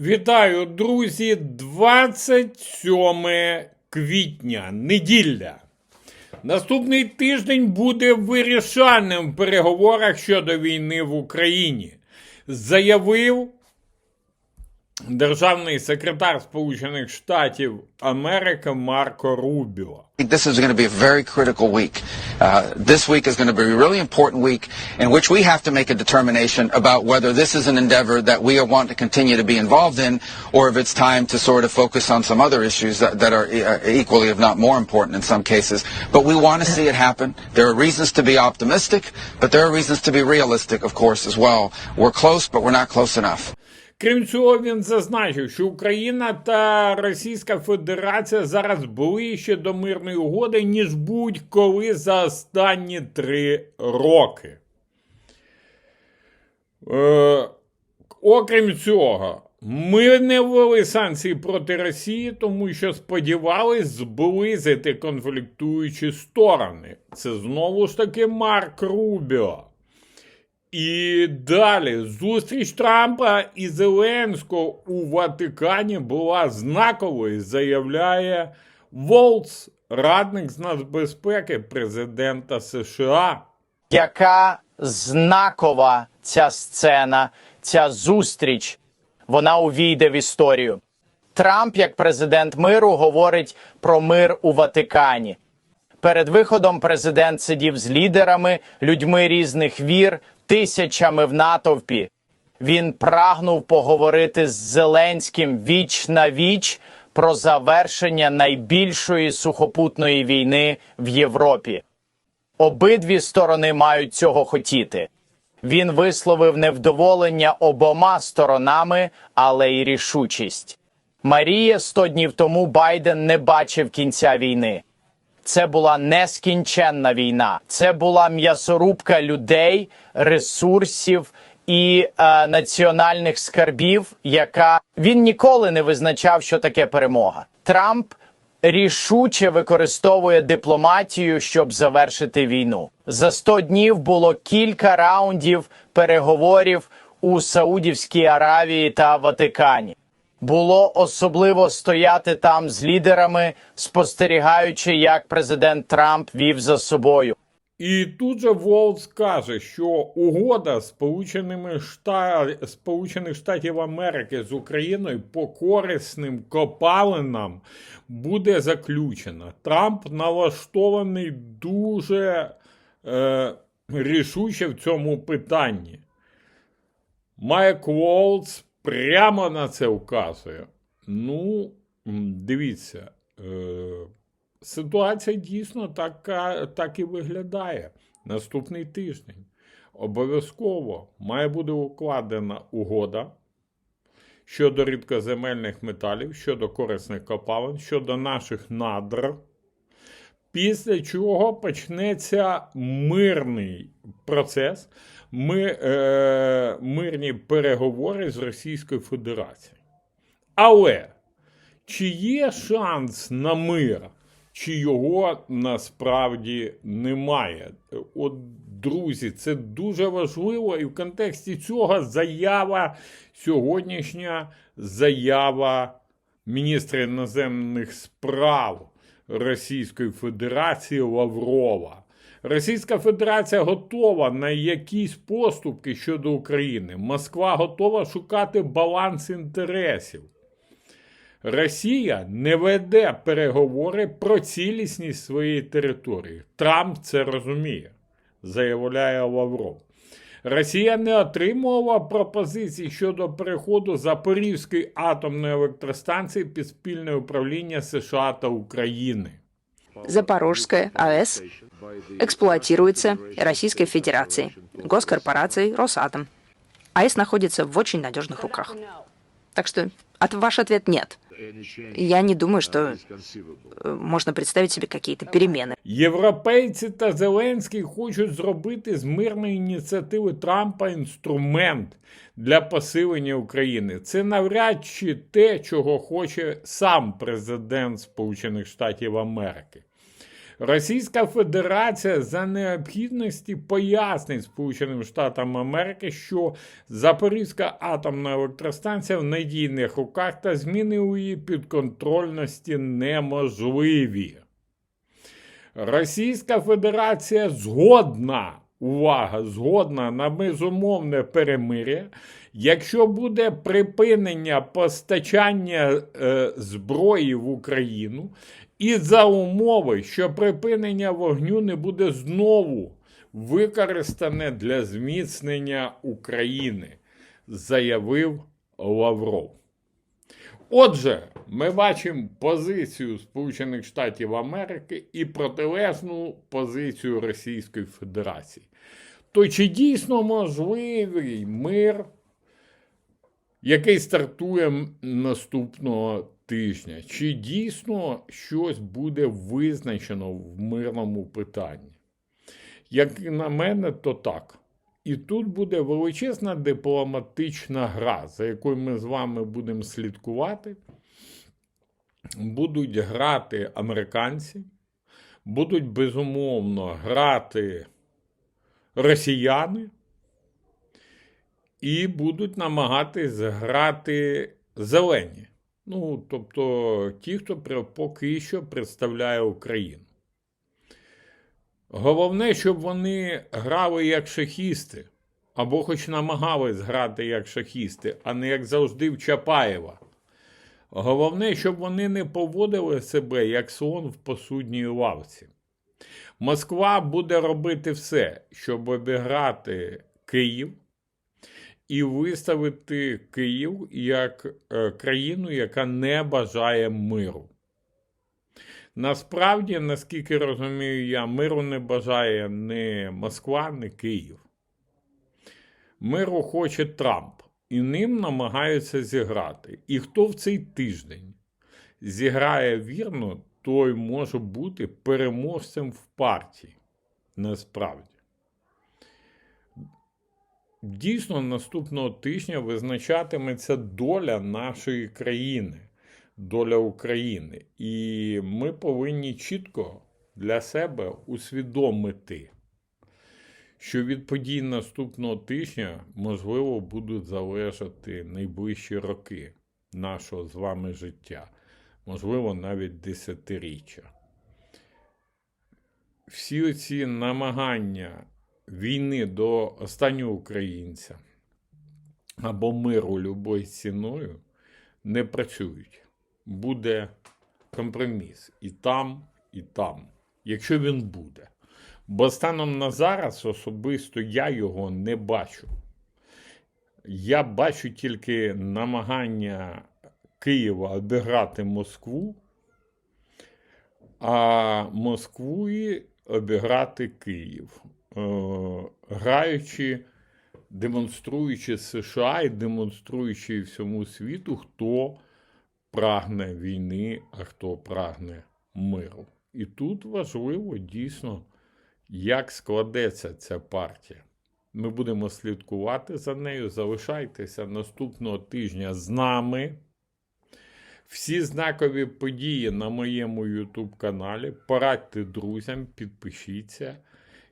Вітаю, друзі! 27 квітня, неділя. Наступний тиждень буде вирішальним в переговорах щодо війни в Україні. Заявив державний секретар Сполучених Штатів Америки Марко Рубіо. I think this is going to be a very critical week. Uh, this week is going to be a really important week in which we have to make a determination about whether this is an endeavor that we want to continue to be involved in or if it's time to sort of focus on some other issues that, that are uh, equally, if not more important in some cases. But we want to see it happen. There are reasons to be optimistic, but there are reasons to be realistic, of course, as well. We're close, but we're not close enough. Крім цього, він зазначив, що Україна та Російська Федерація зараз ближче до мирної угоди, ніж будь-коли за останні три роки. Е, окрім цього, ми не ввели санкції проти Росії, тому що сподівались зблизити конфліктуючі сторони. Це знову ж таки Марк Рубіо. І далі зустріч Трампа і Зеленського у Ватикані була знаковою, заявляє Волц, радник з нацбезпеки президента США. яка знакова ця сцена, ця зустріч, вона увійде в історію. Трамп, як президент миру, говорить про мир у Ватикані. Перед виходом президент сидів з лідерами, людьми різних вір, тисячами в натовпі. Він прагнув поговорити з Зеленським віч на віч про завершення найбільшої сухопутної війни в Європі. Обидві сторони мають цього хотіти. Він висловив невдоволення обома сторонами, але й рішучість. Марія 100 днів тому Байден не бачив кінця війни. Це була нескінченна війна. Це була м'ясорубка людей, ресурсів і е, національних скарбів, яка він ніколи не визначав, що таке перемога. Трамп рішуче використовує дипломатію, щоб завершити війну. За 100 днів було кілька раундів переговорів у Саудівській Аравії та Ватикані. Було особливо стояти там з лідерами, спостерігаючи, як президент Трамп вів за собою. І тут же Волц каже, що угода Сполученими Шта... Сполучених Штатів Америки з Україною по корисним копалинам буде заключена. Трамп налаштований дуже е, рішуче в цьому питанні. Майк Волц прямо на це вказує. Ну, дивіться. Е, Ситуація дійсно така, так і виглядає. Наступний тиждень. Обов'язково має бути укладена угода щодо рідкоземельних металів, щодо корисних копалин, щодо наших надр. Після чого почнеться мирний процес, ми, е, мирні переговори з Російською Федерацією. Але чи є шанс на мир, чи його насправді немає? От, друзі, це дуже важливо, і в контексті цього заява сьогоднішня заява міністра іноземних справ Російської Федерації Лаврова. Російська Федерація готова на якісь поступки щодо України. Москва готова шукати баланс інтересів. Росія не веде переговори про цілісність своєї території. Трамп це розуміє, заявляє Лавров. Росія не отримувала пропозицій щодо переходу Запорізької атомної електростанції під спільне управління США та України. Запорожская АЭС эксплуатируется Российской Федерацией, госкорпорацией Росатом. АЭС находится в очень надежных руках. Так что от, ваш ответ нет. Я не думаю, что можна можно представить себе какие-то перемены. Європейці та Зеленський хочуть зробити з мирної ініціативи Трампа інструмент для посилення України. Це навряд чи те, чого хоче сам президент Сполучених Штатів Америки. Російська Федерація за необхідності пояснить Сполученим Штатам Америки, що Запорізька атомна електростанція в надійних руках та зміни у її підконтрольності неможливі. Російська Федерація згодна, увага, згодна на безумовне перемир'я, якщо буде припинення постачання е, зброї в Україну, і за умови, що припинення вогню не буде знову використане для зміцнення України, заявив Лавров. Отже, ми бачимо позицію Сполучених Штатів Америки і протилежну позицію Російської Федерації. То чи дійсно можливий мир, який стартує наступного тижня? Чи дійсно щось буде визначено в мирному питанні? Як на мене, то так. І тут буде величезна дипломатична гра, за якою ми з вами будемо слідкувати. Будуть грати американці, будуть безумовно грати росіяни, і будуть намагатись грати зелені. Ну, тобто ті, хто поки що представляє Україну. Головне, щоб вони грали як шахісти, або хоч намагались грати як шахісти, а не як завжди в Чапаєва. Головне, щоб вони не поводили себе як слон в посудній лавці. Москва буде робити все, щоб обіграти Київ і виставити Київ як е, країну, яка не бажає миру. Насправді, наскільки розумію я, миру не бажає ні Москва, ні Київ. Миру хоче Трамп, і ним намагаються зіграти. І хто в цей тиждень зіграє вірно, той може бути переможцем в партії. Насправді. Дійсно, наступного тижня визначатиметься доля нашої країни, доля України. І ми повинні чітко для себе усвідомити, що від подій наступного тижня, можливо, будуть залежати найближчі роки нашого з вами життя, можливо, навіть десятиріччя. Всі ці намагання війни до останнього українця або миру любою ціною не працюють. Буде компроміс і там, і там, якщо він буде. Бо станом на зараз особисто я його не бачу. Я бачу тільки намагання Києва обіграти Москву, а Москву обіграти Київ, граючи, демонструючи США і демонструючи всьому світу, хто прагне війни, а хто прагне миру. І тут важливо дійсно, як складеться ця партія. Ми будемо слідкувати за нею. Залишайтеся наступного тижня з нами. Всі знакові події на моєму YouTube каналі. Порадьте друзям, підпишіться